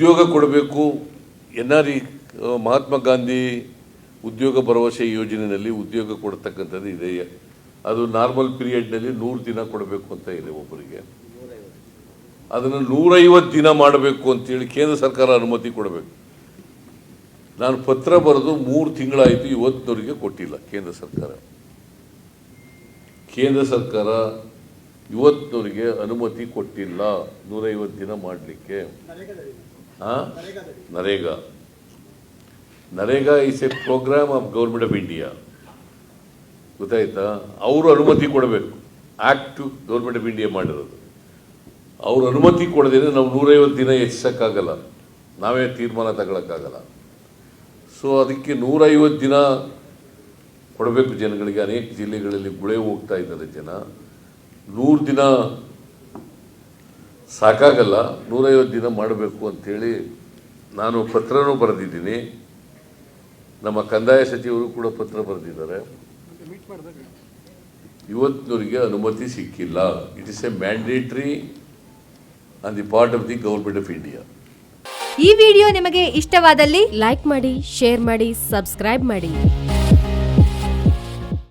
ಉದ್ಯೋಗ ಕೊಡಬೇಕು N R E Mahatma Gandhi ಉದ್ಯೋಗ ಭರವಸೆ ಯೋಜನೆಯಲ್ಲಿ ಉದ್ಯೋಗ ಕೊಡ್ತಕ್ಕಂಥದ್ದು ಇದೆ. ಅದು ನಾರ್ಮಲ್ ಪೀರಿಯಡ್ನಲ್ಲಿ ನೂರು ದಿನ ಕೊಡಬೇಕು ಅಂತ ಇದೆ ಒಬ್ಬರಿಗೆ. ಅದನ್ನು ನೂರೈವತ್ತು ದಿನ ಮಾಡಬೇಕು ಅಂತೇಳಿ ಕೇಂದ್ರ ಸರ್ಕಾರ ಅನುಮತಿ ಕೊಡಬೇಕು. ನಾನು ಪತ್ರ ಬರೆದು ಮೂರು ತಿಂಗಳಾಯಿತು ಇವತ್ತಿನವರಿಗೆ ಕೊಟ್ಟಿಲ್ಲ ಕೇಂದ್ರ ಸರ್ಕಾರ. ಕೇಂದ್ರ ಸರ್ಕಾರ ಇವತ್ತಿನವರಿಗೆ ಅನುಮತಿ ಕೊಟ್ಟಿಲ್ಲ ನೂರೈವತ್ತು ದಿನ ಮಾಡಲಿಕ್ಕೆ. NREGA. NREGA is a program of government of India ಗೊತ್ತಾಯ್ತಾ? ಅವರು ಅನುಮತಿ ಕೊಡಬೇಕು. ಆಕ್ಟ್ ಗೌರ್ಮೆಂಟ್ ಆಫ್ ಇಂಡಿಯಾ ಮಾಡಿರೋದು. ಅವ್ರು ಅನುಮತಿ ಕೊಡದೇನೆ ನಾವು ನೂರೈವತ್ತು ದಿನ ಹೆಚ್ಚಿಸೋಕ್ಕಾಗಲ್ಲ ನಾವೇ ತೀರ್ಮಾನ ತಗೊಳಕ್ಕಾಗಲ್ಲ. ಸೊ ಅದಕ್ಕೆ ನೂರೈವತ್ತು ದಿನ ಕೊಡಬೇಕು ಜನಗಳಿಗೆ. ಅನೇಕ ಜಿಲ್ಲೆಗಳಲ್ಲಿ ಗುಳೆ ಹೋಗ್ತಾ ಇದ್ದಾರೆ ಜನ. ನೂರು ದಿನ ಸಾಕಾಗಲ್ಲ, ನೂರೈವತ್ತು ದಿನ ಮಾಡಬೇಕು ಅಂಥೇಳಿ ನಾನು ಪತ್ರನೂ ಬರೆದಿದ್ದೀನಿ. ನಮ್ಮ ಕಂದಾಯ ಸಚಿವರು ಕೂಡ ಪತ್ರ ಬರೆದಿದ್ದಾರೆ. ಇವತ್ತಿನವರಿಗೆ ಅನುಮತಿ ಸಿಕ್ಕಿಲ್ಲ. It is a mandatory on the part of the government of India ಈ ವಿಡಿಯೋ ನಿಮಗೆ ಇಷ್ಟವಾದಲ್ಲಿ ಲೈಕ್ ಮಾಡಿ, ಶೇರ್ ಮಾಡಿ, ಸಬ್ಸ್ಕ್ರೈಬ್ ಮಾಡಿ.